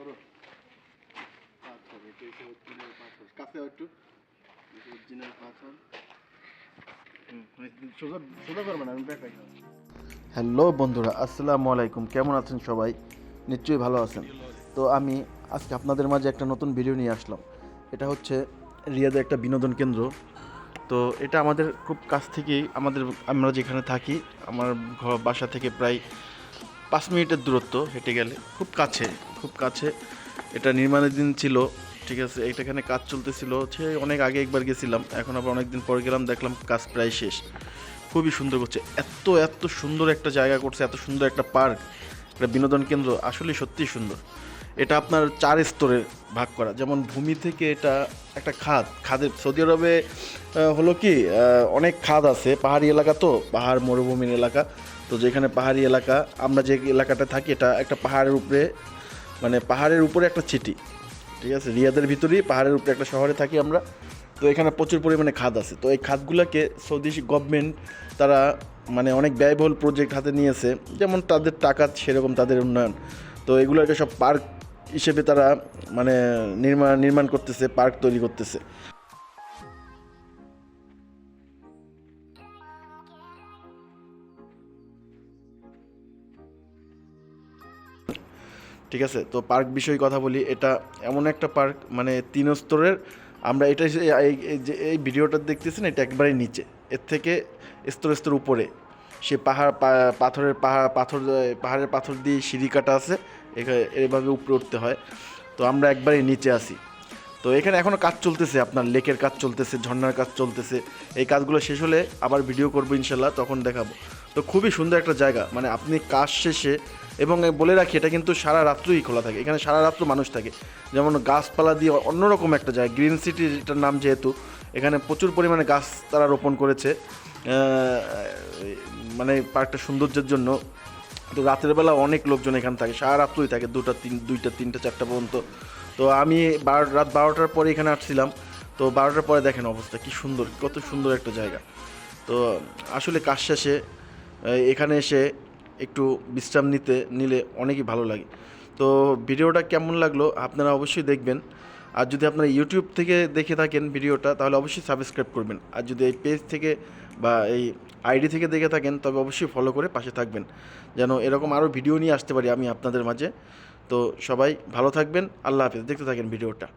ধরো। পাথর, এটা হচ্ছে অরিজিনাল পাথর। কাছে একটু। অরিজিনাল পাথর। সোজা সোজা করবে না, আমি দেখাই। হ্যালো বন্ধুরা, আসসালামু আলাইকুম। কেমন আছেন সবাই? নিশ্চয়ই ভালো আছেন। তো আমি আজকে আপনাদের মাঝে একটা নতুন ভিডিও নিয়ে আসলাম। এটা হচ্ছে রিয়াদের একটা বিনোদন কেন্দ্র। তো এটা আমাদের খুব কাছ থেকেই আমাদের, আমরা যেখানে থাকি, আমার ঘর বাসা থেকে প্রায় পাঁচ মিনিটের দূরত্ব হেঁটে গেলে। খুব কাছে খুব কাছে। এটা নির্মাণের দিন ছিল, ঠিক আছে? এখানে কাজ চলতেছিল সে অনেক আগে একবার গেছিলাম। এখন আবার অনেক দিন পরে গেলাম, দেখলাম কাজ প্রায় শেষ। খুবই সুন্দর করছে। এত এত সুন্দর একটা জায়গা করছে, এত সুন্দর একটা পার্ক, একটা বিনোদন কেন্দ্র। আসলে সত্যিই সুন্দর। এটা আপনার চার স্তরে ভাগ করা। যেমন ভূমি থেকে এটা একটা খাদ। খাদের, সৌদি আরবে হলো কি অনেক খাদ আছে। পাহাড়ি এলাকা তো, পাহাড় মরুভূমির এলাকা। তো যেখানে পাহাড়ি এলাকা, আমরা যে এলাকাটা থাকি, এটা একটা পাহাড়ের উপরে মানে পাহাড়ের উপরে একটা চিটি ঠিক আছে? রিয়াদের ভিতরেই পাহাড়ের উপরে একটা শহরে থাকি আমরা। তো এখানে প্রচুর পরিমাণে খাদ আছে। তো এই খাদগুলোকে সৌদি গভর্নমেন্ট তারা মানে অনেক ব্যয়বহুল প্রজেক্ট হাতে নিয়েছে। যেমন তাদের টাকা সেরকম তাদের উন্নয়ন। তো এগুলোকে সব পার্ক হিসেবে তারা মানে নির্মাণ নির্মাণ করতেছে পার্ক তৈরি করতেছে। ঠিক আছে? তো পার্ক বিষয়ে কথা বলি। এটা এমন একটা পার্ক মানে তিন স্তরের। আমরা এটা যে- এই- ভিডিওটা দেখতেছেন, এটা একবারে নিচে। এর থেকে স্তর স্তর উপরে। সে পাহাড় পাথরের পাহাড়, পাথর, পাহাড়ের পাথর দিয়ে সিঁড়ি কাটা আছে। এভাবে উপরে উঠতে হয়। তো আমরা একবারে নিচে আসি তো এখানে এখনও কাজ চলতেছে, আপনার লেকের কাজ চলতেছে ঝর্নার কাজ চলতেছে। এই কাজগুলো শেষ হলে আবার ভিডিও করব ইনশাল্লাহ তখন দেখাবো। তো খুবই সুন্দর একটা জায়গা মানে আপনি কাজ শেষে এবং বলে রাখি, এটা কিন্তু সারা রাত্রই খোলা থাকে, এখানে সারা রাত্র মানুষ থাকে। যেমন গাছপালা দিয়ে অন্যরকম একটা জায়গা, গ্রিন সিটি এটার নাম যেহেতু, এখানে প্রচুর পরিমাণে গাছ তারা রোপণ করেছে মানে পার্কটা সৌন্দর্যের জন্য। তো রাতের বেলা অনেক লোকজন এখানে থাকে, সারা রাত্রই থাকে, দুটা, তিন, দুইটা, তিনটা, চারটা পর্যন্ত। তো আমি বারো রাত বারোটার পরে এখানে আসছিলাম। তো বারোটার পরে দেখেন অবস্থা, কি সুন্দর, কত সুন্দর একটা জায়গা। তো আসলে কাজ শেষে এখানে এসে একটু বিশ্রাম নিতে, নিলে অনেকই ভালো লাগে। তো ভিডিওটা কেমন লাগল আপনারা অবশ্যই দেখবেন। আর যদি আপনারা ইউটিউব থেকে দেখে থাকেন ভিডিওটা, তাহলে অবশ্যই সাবস্ক্রাইব করবেন। আর যদি এই পেজ থেকে বা এই আইডি থেকে দেখে থাকেন, তবে অবশ্যই ফলো করে পাশে থাকবেন। যেন এরকম আরও ভিডিও নিয়ে আসতে পারি আমি আপনাদের মাঝে। তো সবাই ভালো থাকবেন। আল্লাহ হাফিজ। দেখতে থাকেন ভিডিওটা।